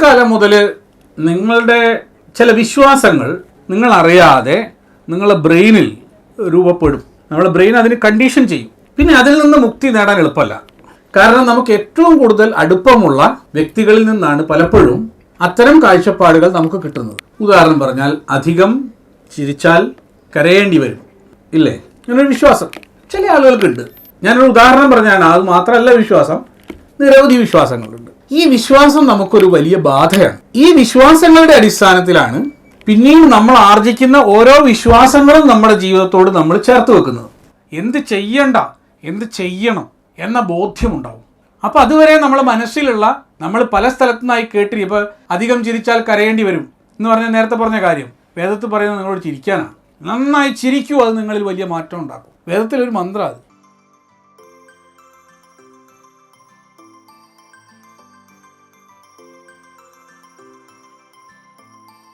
കുട്ടിക്കാലം മുതൽ നിങ്ങളുടെ ചില വിശ്വാസങ്ങൾ നിങ്ങൾ അറിയാതെ നിങ്ങളുടെ ബ്രെയിനിൽ രൂപപ്പെടും. നമ്മുടെ ബ്രെയിൻ അതിന് കണ്ടീഷൻ ചെയ്യും. പിന്നെ അതിൽ നിന്ന് മുക്തി നേടാൻ എളുപ്പമല്ല. കാരണം നമുക്ക് ഏറ്റവും കൂടുതൽ അടുപ്പമുള്ള വ്യക്തികളിൽ നിന്നാണ് പലപ്പോഴും അത്തരം കാഴ്ചപ്പാടുകൾ നമുക്ക് കിട്ടുന്നത്. ഉദാഹരണം പറഞ്ഞാൽ അധികം ചിരിച്ചാൽ കരയേണ്ടി വരും. ഇല്ലേ? ഇങ്ങനൊരു വിശ്വാസം. ചില ആളുകൾക്കുണ്ട്. ഞാനൊരു ഉദാഹരണം പറഞ്ഞാണ്. അത് മാത്രമല്ല വിശ്വാസം. നിരവധി വിശ്വാസങ്ങളുണ്ട്. ഈ വിശ്വാസം നമുക്കൊരു വലിയ ബാധയാണ്. ഈ വിശ്വാസങ്ങളുടെ അടിസ്ഥാനത്തിലാണ് പിന്നെയും നമ്മൾ ആർജിക്കുന്ന ഓരോ വിശ്വാസങ്ങളും നമ്മുടെ ജീവിതത്തോട് നമ്മൾ ചേർത്ത് വെക്കുന്നത്. എന്ത് ചെയ്യണ്ട എന്ത് ചെയ്യണം എന്ന ബോധ്യമുണ്ടാവും. അപ്പോൾ അതുവരെ നമ്മളെ മനസ്സിലുള്ള നമ്മൾ പല സ്ഥലത്തുനിന്നായി കേട്ടിരി ഇപ്പോൾ അധികം ചിരിച്ചാൽ കരയേണ്ടി വരും എന്ന് പറഞ്ഞ നേരത്തെ പറഞ്ഞ കാര്യം. വേദത്തിൽ പറയുന്നത് നിങ്ങളോട് ചിരിക്കാനാണ്. നന്നായി ചിരിക്കൂ അത് നിങ്ങളിൽ വലിയ മാറ്റം ഉണ്ടാക്കും. വേദത്തിലൊരു മന്ത്രം അത്.